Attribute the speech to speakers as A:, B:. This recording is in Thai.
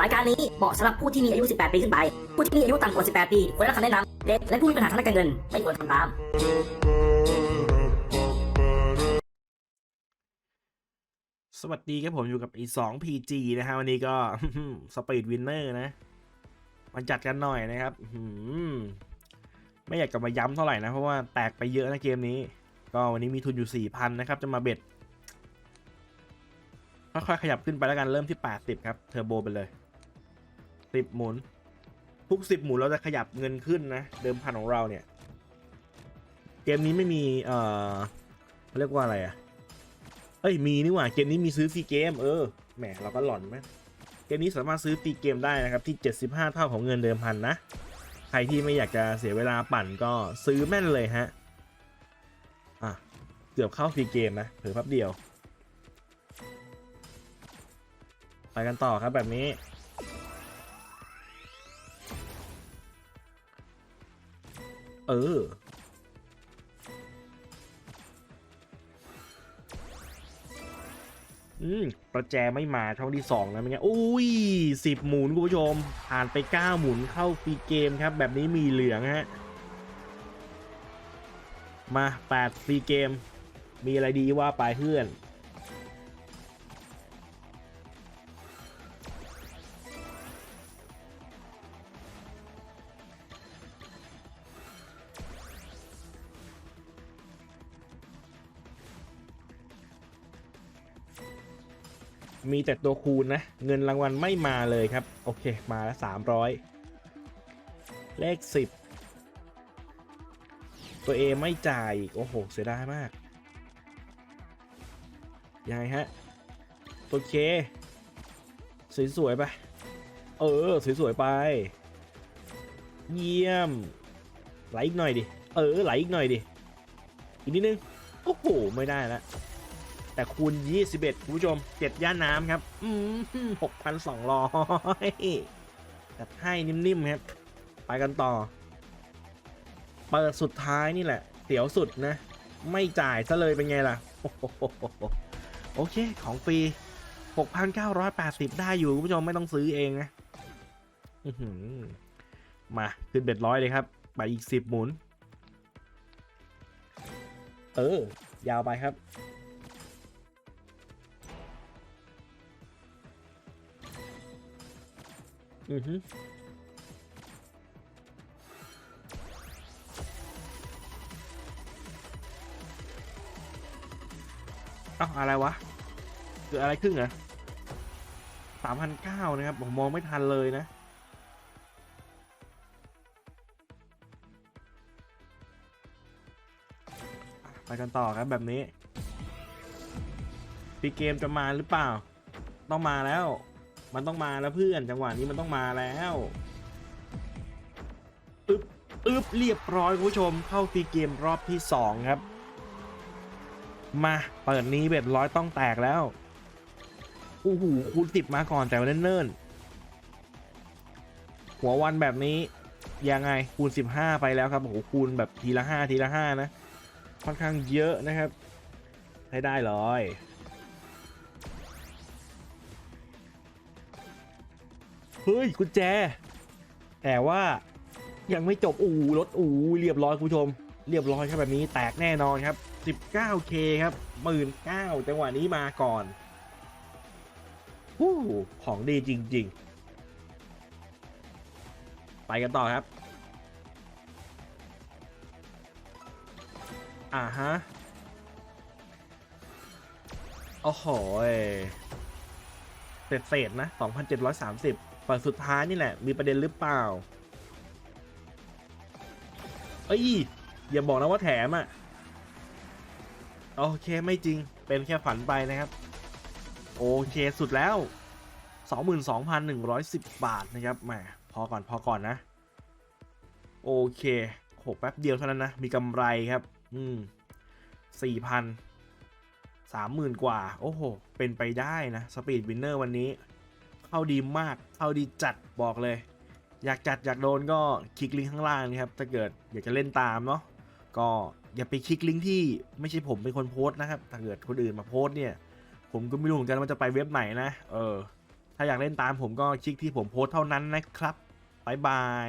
A: รายการนี้เหมาะสำหรับผู้ที่มีอายุ 18 ปีขึ้นไป ผู้ที่มีอายุต่ำกว่า 18 ปีควรได้รับคำแนะนำเด็กและผู้มีปัญหาทางด้านการเงิน ไม่ควรทำตาม
B: สวัสดีครับผมอยู่กับอีสองพีจีนะฮะวันนี้ก็สปีดวินเนอร์นะมาจัดกันหน่อยนะครับไม่อยากจะมาย้ำเท่าไหร่นะ เพราะว่าแตกไปเยอะนะเกมนี้ ก็วันนี้มีทุนอยู่ 4,000 นะครับ จะมาเบ็ดค่อยๆขยับขึ้นไปแล้วกันเริ่มที่ 80 ครับ เทอร์โบไปเลย 10หมุน ทุก10หมุนเราจะขยับเงินขึ้นนะ เดิมพันของเราเนี่ย เกมนี้ไม่มี เอ่อเรียกว่าอะไรอะเอ้ยมีนี่หว่าเกมนี้มีซื้อฟรีเกม เออแหมเราก็หลอนไหมเกมนี้สามารถซื้อฟรีเกมได้นะครับที่ 75 เท่าของเงินเดิมพันนะ ใครที่ไม่อยากจะเสียเวลาปั่นก็ซื้อแม่นเลยฮะอะเกือบเข้าฟรีเกมนะเผื่อแป๊บเดียว ไปกันต่อครับแบบนี้ เออ อืม ประแจไม่มาช่องที่สองนะเป็นไงอุ้ยสิบหมุนคุณผู้ชม ผ่านไปเก้าหมุนเข้าฟรีเกมครับ แบบนี้มีเหลืองฮะ มาแปดฟรีเกม มีอะไรดีว่าไปเพื่อน มีแต่ตัวคูณนะ เงินรางวัลไม่มาเลยครับ โอเคมาแล้วสามร้อยเลขสิบตัวเอไม่จ่ายโอ้โห เสียดายมากยังไงฮะ ตัวเค สวยๆไป เออ สวยๆไป เยี่ยม ไหลอีกหน่อยดิ เออ ไหลอีกหน่อยดิ อีกนิดนึง โอ้โห ไม่ได้แล้ว แต่คูณ 21 คุณผู้ชม 7 ย่านน้ำครับ อืม6,200จัดให้นิ่มๆครับ ไปกันต่อ เปิดสุดท้ายนี่แหละ เสียวสุดนะ ไม่จ่ายซะเลยเป็นไงล่ะ โอ้โหโอเค ของฟรี 6,980 ได้อยู่ คุณผู้ชมไม่ต้องซื้อเองนะอื้อหือมาขึ้นเบ็ดร้อยเลยครับ ไปอีก 10 หมุน เออ ยาวไปครับ อือฮึเอ้าอะไรวะเกิดอะไรขึ้นเหรอสามพันเก้านะครับ ผมมองไม่ทันเลยนะ ไปกันต่อครับแบบนี้ปีเกมจะมาหรือเปล่า ต้องมาแล้ว มันต้องมาแล้วเพื่อนจังหวะนี้มันต้องมาแล้วอึบอึบเรียบร้อยคุณผู้ชมเข้าฟรีเกมรอบที่สองครับ มาเปิดนี้เบ็ดร้อยต้องแตกแล้วโอ้โหคูณสิบมาก่อนแต่ว่าเนิ่นๆหัววันแบบนี้ยังไงคูณ 15 ไปแล้วครับโอ้โหคูณแบบทีละ 5 ทีละ 5 นะ ค่อนข้างเยอะนะครับให้ได้เลย เฮ้ยกุญแจ แต่ว่ายังไม่จบอูรถอูเรียบร้อยคุณผู้ชม เรียบร้อยครับแบบนี้แตกแน่นอนครับ 19k ครับหมื่นเก้าจังหวะนี้มาก่อนฮู้ของดีจริง ๆ ไปกันต่อครับ อ่าฮะโอ้โหเศษเศษนะ 2,730 ฝั่งสุดท้ายนี่แหละ มีประเด็นหรือเปล่า เอ้ย อย่าบอกนะว่าแถมอะ โอเคไม่จริง เป็นแค่ฝันไปนะครับ โอเคสุดแล้ว 22,110 บาทนะครับแหมพอก่อนพอก่อนนะ โอเคโหแป๊บเดียวเท่านั้นนะ มีกำไรครับ อืมสี่พันสามหมื่นกว่า โอ้โห เป็นไปได้นะ สปีดวินเนอร์วันนี้ เข้าดีมาก เข้าดีจัดบอกเลย อยากจัดอยากโดนก็คลิกลิงก์ข้างล่างนะครับถ้าเกิดอยากจะเล่นตามเนาะก็อย่าไปคลิกลิงก์ที่ไม่ใช่ผมเป็นคนโพสต์นะครับถ้าเกิดคนอื่นมาโพสต์เนี่ยผมก็ไม่รู้เหมือนกันว่าจะไปเว็บไหนนะ เออ ถ้าอยากเล่นตามผมก็คลิกที่ผมโพสต์เท่านั้นนะครับบายบาย